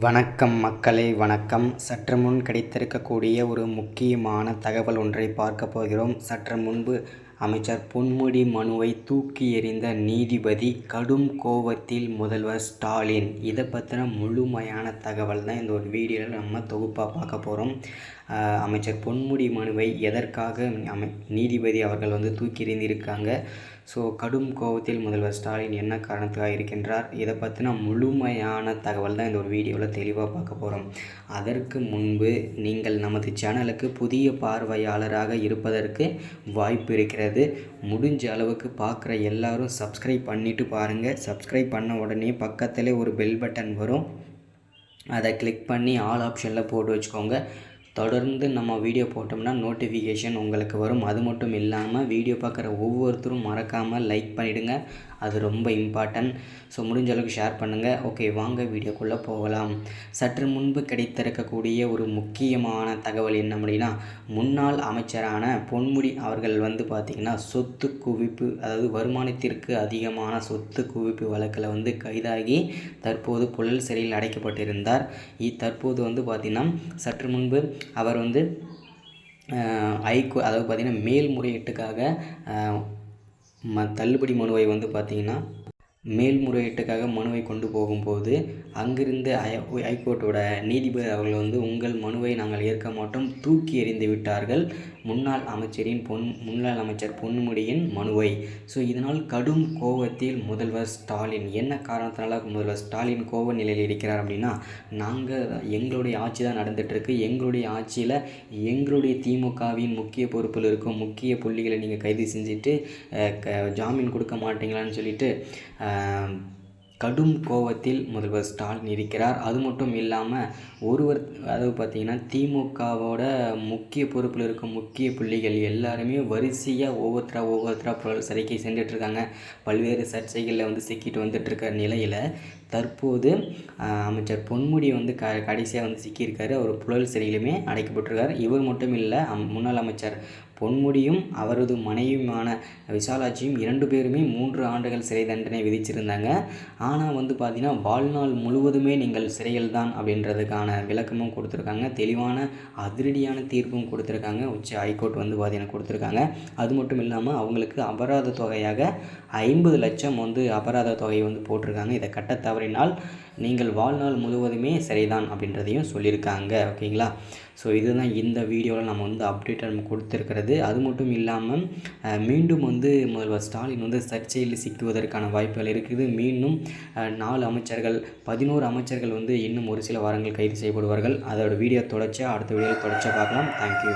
வணக்கம் மக்களே வணக்கம். சற்று முன் கிடைத்திருக்கக்கூடிய ஒரு முக்கியமான தகவல் ஒன்றை பார்க்க போகிறோம். சற்று முன்பு அமைச்சர் பொன்முடி மனுவை தூக்கி எறிந்த நீதிபதி கடும் கோபத்தில் முதல்வர் ஸ்டாலின். இதை பற்றின முழுமையான தகவல் தான் இந்த ஒரு வீடியோவில் நம்ம தொகுப்பாக பார்க்க போகிறோம் அமைச்சர் பொன்முடி மனுவை எதற்காக அமை நீதிபதி அவர்கள் வந்து தூக்கி எறிந்திருக்காங்க? ஸோ கடும் கோபத்தில் முதல்வர் ஸ்டாலின் என்ன காரணத்துக்காக இருக்கின்றார்? இதை பற்றின முழுமையான தகவல் தான் இந்த ஒரு வீடியோவில் தெளிவாக பார்க்க போகிறோம் அதற்கு முன்பு நீங்கள் நமது சேனலுக்கு புதிய பார்வையாளராக இருப்பதற்கு வாய்ப்பு இருக்கிறது. முடிஞ்ச அளவுக்கு பார்க்குற எல்லாரும் சப்ஸ்கிரைப் பண்ணிவிட்டு பாருங்கள் சப்ஸ்கிரைப் பண்ண உடனே பக்கத்தில் ஒரு பெல் பட்டன் வரும். அதை கிளிக் பண்ணி ஆல் ஆப்ஷனில் போட்டு வச்சுக்கோங்க. தொடர்ந்து நம்ம வீடியோ போட்டோம்னா நோட்டிஃபிகேஷன் உங்களுக்கு வரும். அது மட்டும் இல்லாமல் வீடியோ பார்க்குற ஒவ்வொருத்தரும் மறக்காமல் லைக் பண்ணிவிடுங்க அது ரொம்ப இம்பார்ட்டன்ட் ஸோ முடிஞ்ச அளவுக்கு ஷேர் பண்ணுங்கள் ஓகே வாங்க வீடியோக்குள்ளே போகலாம். சற்று முன்பு கிடைத்திருக்கக்கூடிய ஒரு முக்கியமான தகவல் என்ன அப்படின்னா முன்னாள் அமைச்சரான பொன்முடி அவர்கள் வந்து பார்த்திங்கன்னா சொத்து குவிப்பு அதாவது வருமானத்திற்கு அதிகமான சொத்து குவிப்பு வழக்கில் வந்து கைதாகி தற்போது புழல் சிறையில் அடைக்கப்பட்டிருந்தார். தற்போது வந்து பார்த்திங்கன்னா சற்று முன்பு அவர் வந்து ஐகோ அதாவது பார்த்திங்கன்னா மேல்முறையீட்டுக்காக ம தள்ளுபடி மனுவை வந்து பார்த்திங்கன்னா மேல்முறையீட்டுக்காக மனுவை கொண்டு போகும்போது அங்கிருந்து ஹைகோர்ட்டோட நீதிபதி அவர்கள் வந்து உங்கள் மனுவை நாங்கள் ஏற்க மாட்டோம் தூக்கி எறிந்து விட்டார்கள். முன்னாள் அமைச்சரின் பொன் முன்னாள் அமைச்சர் பொன்முடியின் மனுவை. ஸோ இதனால் கடும் கோபத்தில் முதல்வர் ஸ்டாலின் என்ன காரணத்தினால முதல்வர் ஸ்டாலின் கோப நிலையில் இருக்கிறார் அப்படின்னா நாங்கள் எங்களுடைய ஆட்சி தான் நடந்துகிட்ருக்கு எங்களுடைய ஆட்சியில் எங்களுடைய திமுகவின் முக்கிய பொறுப்பில் இருக்கும் முக்கிய புள்ளிகளை நீங்கள் கைது செஞ்சுட்டு ஜாமீன் கொடுக்க மாட்டீங்களான்னு சொல்லிட்டு கடும் கோபத்தில் முதல்வர் ஸ்டாலின் இருக்கிறார். அது மட்டும் இல்லாமல் ஒருவர் அதாவது பார்த்திங்கன்னா திமுகவோட முக்கிய பொறுப்பில் இருக்கும் முக்கிய புள்ளிகள் எல்லாருமே வரிசையாக ஒவ்வொருத்தராக ஒவ்வொருத்தராக சிறைக்கு சென்றுட்ருக்காங்க பல்வேறு சர்ச்சைகளில் வந்து சிக்கிட்டு வந்துட்டுருக்க நிலையில் தற்போது அமைச்சர் பொன்முடி வந்து க கடைசியாக வந்து சிக்கியிருக்காரு. அவர் புழல் சிறையிலுமே அடைக்கப்பட்டிருக்கார். இவர் மட்டும் இல்லை முன்னாள் அமைச்சர் பொன்முடியும் அவரது மனைவியுமான விசாலாட்சியும் இரண்டு பேருமே மூன்று ஆண்டுகள் சிறை தண்டனை விதிச்சிருந்தாங்க. ஆனால் வந்து பார்த்திங்கன்னா வாழ்நாள் முழுவதுமே நீங்கள் சிறையில் தான் அப்படின்றதுக்கான விளக்கமும் கொடுத்துருக்காங்க. தெளிவான அதிரடியான தீர்ப்பும் கொடுத்துருக்காங்க. உச்ச ஹைகோர்ட் வந்து பார்த்திங்கன்னா கொடுத்துருக்காங்க. அது மட்டும் இல்லாமல் அவங்களுக்கு அபராத தொகையாக ஐம்பது லட்சம் வந்து அபராத தொகையை வந்து போட்டிருக்காங்க. இதை கட்ட தவறினால் நீங்கள் வாழ்நாள் முழுவதுமே சரிதான் அப்படின்றதையும் சொல்லியிருக்காங்க. ஓகேங்களா? ஸோ இதுதான் இந்த வீடியோவில் நம்ம வந்து அப்டேட் நம்ம கொடுத்துருக்கிறது. அது மட்டும் இல்லாமல் மீண்டும் வந்து முதல்வர் ஸ்டாலின் வந்து சர்ச்சையில் சிக்குவதற்கான வாய்ப்புகள் இருக்குது. மீண்டும் நாலு அமைச்சர்கள் பதினோரு அமைச்சர்கள் வந்து இன்னும் ஒரு சில வாரங்கள் கைது செய்யப்படுவார்கள். அதோட வீடியோ தொடர்ச்சியாக அடுத்த வீடியோவில் தொடர்ச்சியாக பார்க்கலாம். தேங்க்யூ